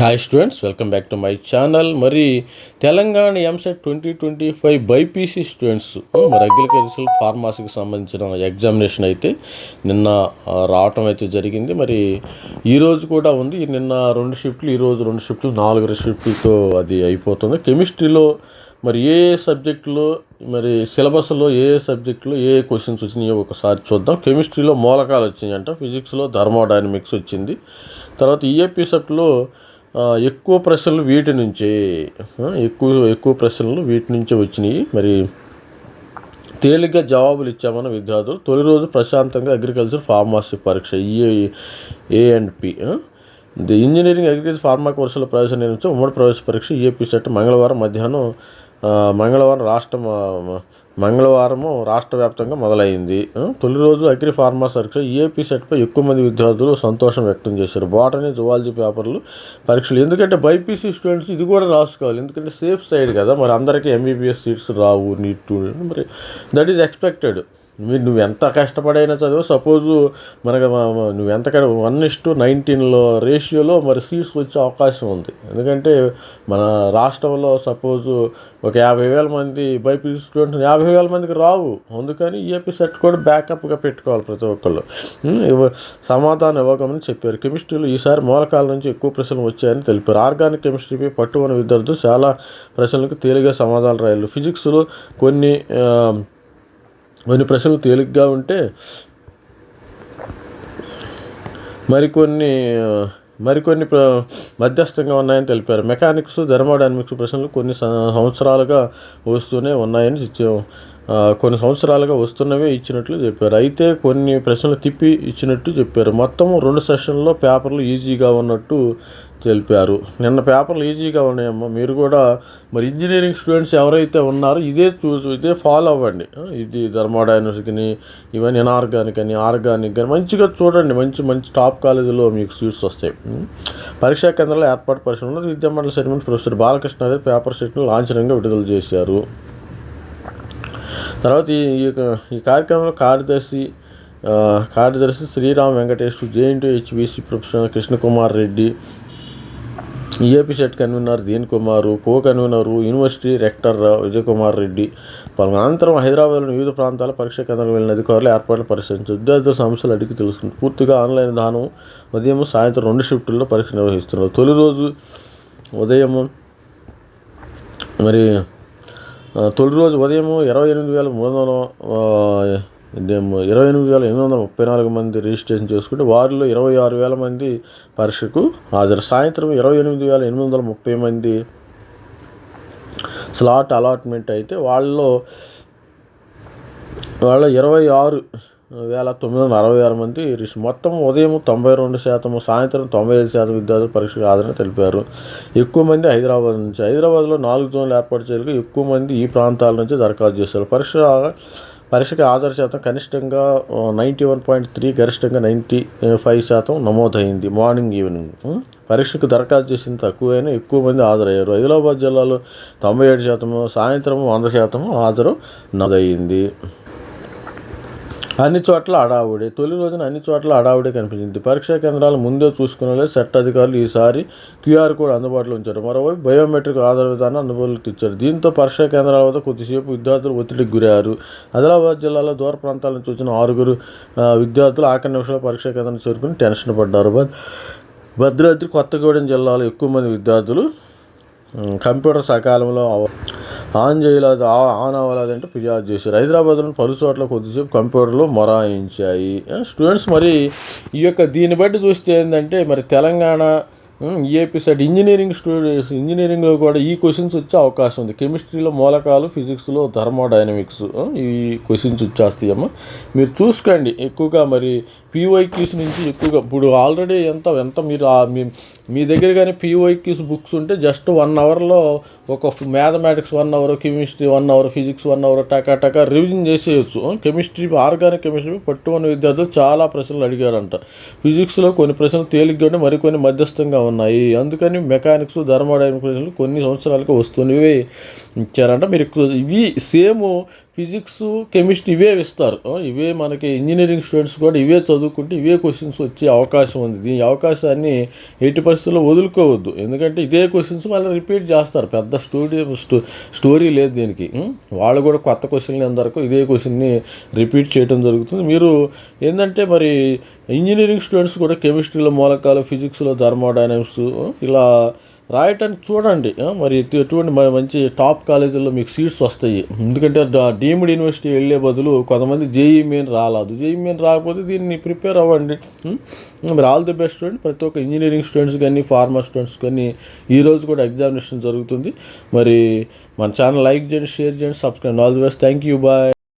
Hi students welcome back to my channel మరి Telangana EAMCET twenty twenty five BiPC students మరి agricultural ఫార్మసీకి సంబంధించిన examination అయితే నిన్న రావటం అయితే జరిగింది. మరి ఈరోజు కూడా ఉంది. నిన్న రెండు షిఫ్ట్లు ఈరోజు రెండు షిఫ్ట్లు నాలుగు షిఫ్ట్లతో అది అయిపోతుంది. కెమిస్ట్రీలో మరి ఏ ఏ సబ్జెక్టులో మరి సిలబస్లో ఏ ఏ సబ్జెక్టులో ఏ ఏ క్వశ్చన్స్ వచ్చినాయో ఒకసారి చూద్దాం. కెమిస్ట్రీలో మూలకాలు వచ్చినాయంట. ఫిజిక్స్లో థర్మోడైనమిక్స్ వచ్చింది. తర్వాత ఈఏపీ సబ్ట్లో ఎక్కువ ప్రశ్నలు వీటి నుంచే ఎక్కువ ఎక్కువ ప్రశ్నలు వీటి నుంచే వచ్చినాయి. మరి తేలిగ్గా జవాబులు ఇచ్చామన్న విద్యార్థులు. తొలి రోజు ప్రశాంతంగా అగ్రికల్చర్ ఫార్మసీ పరీక్ష EA A and P the engineering agriculture pharma కోర్సుల ప్రవేశ నిర్మించే ఉమ్మడి ప్రవేశ పరీక్ష ఈఏపీ సెట్ మంగళవారం మధ్యాహ్నం మంగళవారం రాష్ట్రం మంగళవారము రాష్ట్ర వ్యాప్తంగా మొదలైంది. తొలి రోజు అగ్రి ఫార్మా పరీక్ష ఈఏపీ సెట్పై ఎక్కువ మంది విద్యార్థులు సంతోషం వ్యక్తం చేశారు. బాటనీ జువాలజీ పేపర్లు పరీక్షలు. ఎందుకంటే బైపీసీ స్టూడెంట్స్ ఇది కూడా రాసుకోవాలి. ఎందుకంటే సేఫ్ సైడ్ కదా. మరి అందరికీ ఎంబీబీఎస్ సీట్స్ రావు నీట్ మరి దట్ ఈజ్ ఎక్స్పెక్టెడ్ మీరు నువ్వు ఎంత కష్టపడైనా చదువు. సపోజు మనకు నువ్వు ఎంత వన్ ఇస్ టు నైన్టీన్లో రేషియోలో మరి సీట్స్ వచ్చే అవకాశం ఉంది. ఎందుకంటే మన రాష్ట్రంలో సపోజు ఒక యాభై వేల మంది బైపీసీ స్టూడెంట్స్ యాభై వేల మందికి రావు. అందుకని ఈఏపీ సెట్ కూడా బ్యాకప్గా పెట్టుకోవాలి ప్రతి ఒక్కళ్ళు. సమాధానం ఇవ్వకమని చెప్పారు. కెమిస్ట్రీలో ఈసారి మూలకాల నుంచి ఎక్కువ ప్రశ్నలు వచ్చాయని తెలిపారు. ఆర్గానిక్ కెమిస్ట్రీపై పట్టు ఉన్న విద్యార్థులు చాలా ప్రశ్నలకు తేలిగా సమాధానాలు రాయాలి. ఫిజిక్స్లో కొన్ని కొన్ని ప్రశ్నలు తేలిగ్గా ఉంటే మరికొన్ని మరికొన్ని ప్ర మధ్యస్థంగా ఉన్నాయని తెలిపారు. మెకానిక్స్ థర్మోడైనమిక్స్ ప్రశ్నలు కొన్ని సంవత్సరాలుగా వస్తూనే ఉన్నాయని కొన్ని సంవత్సరాలుగా వస్తున్నవే ఇచ్చినట్లు చెప్పారు. అయితే కొన్ని ప్రశ్నలు తిప్పి ఇచ్చినట్టు చెప్పారు. మొత్తం రెండు సెషన్లో పేపర్లు ఈజీగా ఉన్నట్టు తెలిపారు. నిన్న పేపర్లు ఈజీగా ఉన్నాయమ్మా. మీరు కూడా మరి ఇంజనీరింగ్ స్టూడెంట్స్ ఎవరైతే ఉన్నారో ఇదే చూసి ఇదే ఫాలో అవ్వండి. ఆ, ఇది థర్మోడైనమిక్స్ని ఇవన్నీ ఇనార్గానిక్ అని ఆర్గానిక్ అని మంచిగా చూడండి. మంచి మంచి టాప్ కాలేజీలో మీకు సీట్స్ వస్తాయి. పరీక్షా కేంద్రాల్లో ఏర్పాటు పరిశ్రమలో విద్యామండలి సెటిల్మెంట్ ప్రొఫెసర్ బాలకృష్ణ అనేది పేపర్ సెట్ను లాంఛనంగా విడుదల చేశారు. తర్వాత ఈ ఈ ఈ కార్యక్రమంలో కార్యదర్శి కార్యదర్శి Sriram Venkatesh JNT HBC professor Krishnakumar Reddy EAP set convener Deen Kumar co convener university rector Vijay Kumar Reddy అనంతరం హైదరాబాద్లోని వివిధ ప్రాంతాల పరీక్షా కేంద్రాలకు వెళ్ళిన అధికారులు ఏర్పాట్లు పరిశీలించి విద్యార్థుల సమస్యలు అడిగి తెలుసుకుంది పూర్తిగా ఆన్లైన్ విధానం ఉదయం సాయంత్రం రెండు షిఫ్టుల్లో పరీక్ష నిర్వహిస్తున్నారు. తొలి రోజు ఉదయం మరి తొలి రోజు ఉదయం ఇరవై ఎనిమిది వేల మూడు వందల ఇరవై ఎనిమిది వేల ఎనిమిది వందల ముప్పై నాలుగు మంది రిజిస్ట్రేషన్ చేసుకుంటే వారిలో ఇరవై ఆరు వేల మంది పరీక్షకు హాజరు. సాయంత్రం ఇరవై ఎనిమిది వేల ఎనిమిది వందల ముప్పై మంది స్లాట్ అలాట్మెంట్ అయితే వాళ్ళలో వాళ్ళ ఇరవై ఆరు వేల తొమ్మిది వందల అరవై ఆరు మంది రిష్ మొత్తం ఉదయం తొంభై రెండు శాతం సాయంత్రం తొంభై ఐదు శాతం విద్యార్థులు పరీక్షకు హాజరని తెలిపారు. ఎక్కువ మంది హైదరాబాద్ నుంచి హైదరాబాద్లో నాలుగు జోన్లు ఏర్పాటు చేయాలి ఎక్కువ మంది ఈ ప్రాంతాల నుంచి దరఖాస్తు చేశారు. పరీక్ష పరీక్షకు హాజరు శాతం కనిష్టంగా నైంటీ వన్ పాయింట్ త్రీ గరిష్టంగా నైంటీ ఫైవ్ శాతం నమోదైంది. Morning evening. పరీక్షకు దరఖాస్తు చేసిన తక్కువైనా ఎక్కువ మంది హాజరయ్యారు. ఆదిలాబాద్ జిల్లాలో తొంభై ఏడు శాతము సాయంత్రం వంద శాతం హాజరు నదయింది అన్ని చోట్ల అడావుడే తొలి రోజున అన్ని చోట్ల అడావుడే కనిపించింది. పరీక్షా కేంద్రాలు ముందే చూసుకునే సెట్ అధికారులు ఈసారి క్యూఆర్ కోడ్ అందుబాటులో ఉంచారు. మరోవైపు బయోమెట్రిక్ ఆధార విధానం అందుబాటులోకి తెచ్చారు. దీంతో పరీక్షా కేంద్రాల వద్ద కొద్దిసేపు విద్యార్థులు ఒత్తిడికి గురయ్యారు. ఆదిలాబాద్ జిల్లాలో దూర ప్రాంతాల నుంచి వచ్చిన ఆరుగురు విద్యార్థులు ఆఖరి నిమిషంలో పరీక్షా కేంద్రం చేరుకుని టెన్షన్ పడ్డారు. భద్రాద్రి కొత్తగూడెం జిల్లాలో ఎక్కువ మంది విద్యార్థులు కంప్యూటర్ సకాలంలో ఆన్ చేయలేదు ఆ- అవ్వలేదు అంటే ఫిర్యాదు చేశారు. హైదరాబాద్లో పలు చోట్ల కొద్దిసేపు కంప్యూటర్లు మొరాయించాయి. స్టూడెంట్స్ మరి ఈ యొక్క దీన్ని బట్టి చూస్తే ఏంటంటే మరి Telangana AP side engineering students ఇంజనీరింగ్లో కూడా ఈ క్వశ్చన్స్ వచ్చే అవకాశం ఉంది. కెమిస్ట్రీలో మూలకాలు ఫిజిక్స్లో థర్మోడైనమిక్స్ ఈ క్వశ్చన్స్ వచ్చేస్తాయి అమ్మ మీరు చూసుకోండి ఎక్కువగా మరి పీవైక్యూస్ నుంచి ఎక్కువగా. ఇప్పుడు ఆల్రెడీ ఎంత ఎంత మీరు మీ మీ దగ్గర కానీ పీవైక్యూస్ బుక్స్ ఉంటే జస్ట్ వన్ అవర్లో ఒక mathematics one hour chemistry one hour physics one hour టకా టకా రివిజన్ చేసేయచ్చు. కెమిస్ట్రీ ఆర్గానిక్ కెమిస్ట్రీ పట్టు విద్యార్థులు చాలా ప్రశ్నలు అడిగారంట. ఫిజిక్స్లో కొన్ని ప్రశ్నలు తేలిగ్గా ఉంటే మరికొన్ని మధ్యస్థంగా ఉన్నాయి. అందుకని మెకానిక్స్ థర్మోడైనమిక్ ప్రశ్నలు కొన్ని సంవత్సరాలకు వస్తున్నవి ఇచ్చారంట. మీరు ఎక్కువ- ఇవి సేమ్ ఫిజిక్స్ కెమిస్ట్రీ ఇవే ఇస్తారు ఇవే మనకి ఇంజనీరింగ్ స్టూడెంట్స్ కూడా ఇవే చదువుకుంటే ఇవే క్వశ్చన్స్ వచ్చే అవకాశం ఉంది. దీని అవకాశాన్ని ఎట్టి పరిస్థితుల్లో వదులుకోవద్దు. ఎందుకంటే ఇదే క్వశ్చన్స్ మళ్ళీ రిపీట్ చేస్తారు. పెద్ద స్టూడియో స్టో స్టోరీ లేదు దీనికి. వాళ్ళు కూడా కొత్త క్వశ్చన్లు ఎంతవరకు ఇదే క్వశ్చన్ని రిపీట్ చేయడం జరుగుతుంది. మీరు ఏంటంటే మరి ఇంజనీరింగ్ స్టూడెంట్స్ కూడా కెమిస్ట్రీలో మూలకాలు ఫిజిక్స్లో థర్మోడైనమిక్స్ ఇలా రాయటానికి చూడండి. మరి ఎటువంటి మంచి టాప్ కాలేజీల్లో మీకు సీట్స్ వస్తాయి. ఎందుకంటే డీమ్డ్ యూనివర్సిటీ వెళ్ళే బదులు కొంతమంది జేఈ మెయిన్ రాలేదు. జేఈ మెయిన్ రాకపోతే దీన్ని ప్రిపేర్ అవ్వండి. మరి ఆల్ ది బెస్ట్ స్టూడెంట్ ప్రతి ఒక్క ఇంజనీరింగ్ స్టూడెంట్స్ కానీ ఫార్మా స్టూడెంట్స్ కానీ ఈ రోజు కూడా ఎగ్జామినేషన్ జరుగుతుంది. మరి మన ఛానల్ లైక్ చేయండి షేర్ చేయండి subscribe all the best thank you bye